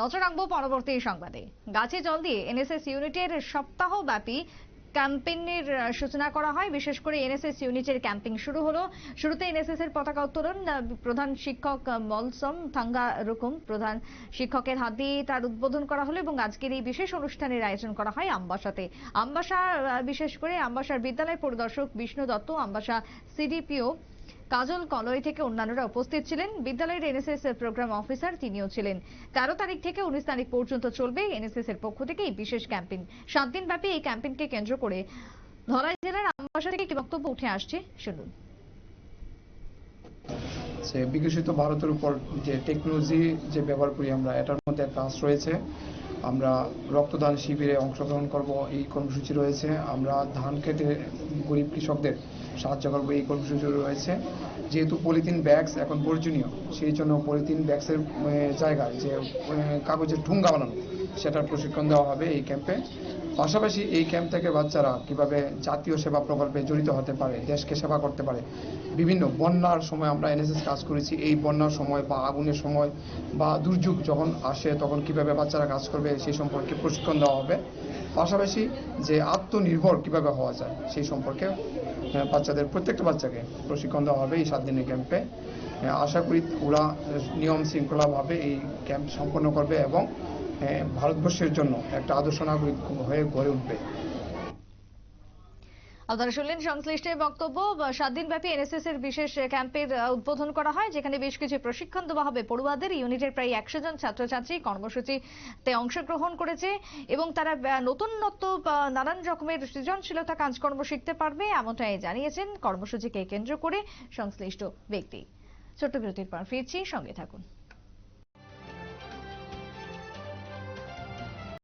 নজর রাখব পরবর্তী সংবাদে। গাছে জল দিয়ে এনএসএস ইউনিটের সপ্তাহব্যাপী ক্যাম্পেইনের সূচনা করা হয়। বিশেষ করে এনএসএস ইউনিটের ক্যাম্পিং শুরু হলো। শুরুতে এনএসএস এর পতাকা উত্তোলন প্রধান শিক্ষক মলসম থাঙ্গা রুকুম প্রধান শিক্ষকের হাত দিয়ে তার উদ্বোধন করা হলো এবং আজকের এই বিশেষ অনুষ্ঠানের আয়োজন করা হয় আমবাসাতে। আমবাসা বিশেষ করে আমবাসার বিদ্যালয় পরিদর্শক বিষ্ণু দত্ত, আমবাসা সিডিপিও কাজল কলয় থেকে অন্যান্যরা উপস্থিত ছিলেন। বিদ্যালয়ের এনএসএস এর প্রোগ্রাম অফিসার তিনিও ছিলেন। তেরো তারিখ থেকে উনিশ তারিখ পর্যন্ত চলবে এনএসএস এর পক্ষ থেকে এই বিশেষ ক্যাম্পেইন। সাত দিন ব্যাপী এই ক্যাম্পেইনকে কেন্দ্র করে ধলাই জেলার আমবাসা থেকে কি বক্তব্য উঠে আসছে শুনুন। বিকশিত ভারতের উপর যে টেকনোলজি যে ব্যবহার করি আমরা, এটার মধ্যে একটা আশ রয়েছে। আমরা রক্তদান শিবিরে অংশগ্রহণ করব, এই কর্মসূচি রয়েছে। আমরা ধান কেটে গরিব কৃষকদের সাহায্য করব, এই কর্মসূচি রয়েছে। যেহেতু পলিথিন ব্যাগস এখন বর্জনীয় সেই জন্য পলিথিন ব্যাগসের জায়গায় যে কাগজের ঠুঙ্গা বানানো, সেটার প্রশিক্ষণ দেওয়া হবে এই ক্যাম্পে। পাশাপাশি এই ক্যাম্প থেকে বাচ্চারা কীভাবে জাতীয় সেবা প্রকল্পে জড়িত হতে পারে, দেশকে সেবা করতে পারে, বিভিন্ন বন্যার সময় আমরা এনএসএস কাজ করেছি, এই বন্যার সময় বা আগুনের সময় বা দুর্যোগ যখন আসে তখন কীভাবে বাচ্চারা কাজ করবে সেই সম্পর্কে প্রশিক্ষণ দেওয়া হবে। পাশাপাশি যে আত্মনির্ভর কীভাবে হওয়া যায় সেই সম্পর্কে বাচ্চাদের, প্রত্যেকটা বাচ্চাকে প্রশিক্ষণ দেওয়া হবে এই সাত দিনের ক্যাম্পে আশা করি ওরা নিয়ম শৃঙ্খলাভাবে এই ক্যাম্প সম্পন্ন করবে এবং ভারতবর্ষের জন্য একটা আদর্শ নাগরিক হয়ে গড়ে উঠবে। আপনারা শুনলেন সংশ্লিষ্টের বক্তব্য। সাত দিন ব্যাপী এনএসএস এর বিশেষ ক্যাম্পের উদ্বোধন করা হয়, যেখানে বেশ কিছু প্রশিক্ষণ দেওয়া হবে। পড়ুয়াদের, ইউনিটের প্রায় একশো জন ছাত্রছাত্রী কর্মসূচিতে অংশগ্রহণ করেছে এবং তারা নতুনত্ব, বা, নানান রকমের সৃজনশীলতা কাজকর্ম শিখতে পারবে, এমনটাই জানিয়েছেন কর্মসূচিকে কেন্দ্র করে সংশ্লিষ্ট ব্যক্তি। ছোট্ট বিরতির পর ফিরছি, সঙ্গে থাকুন।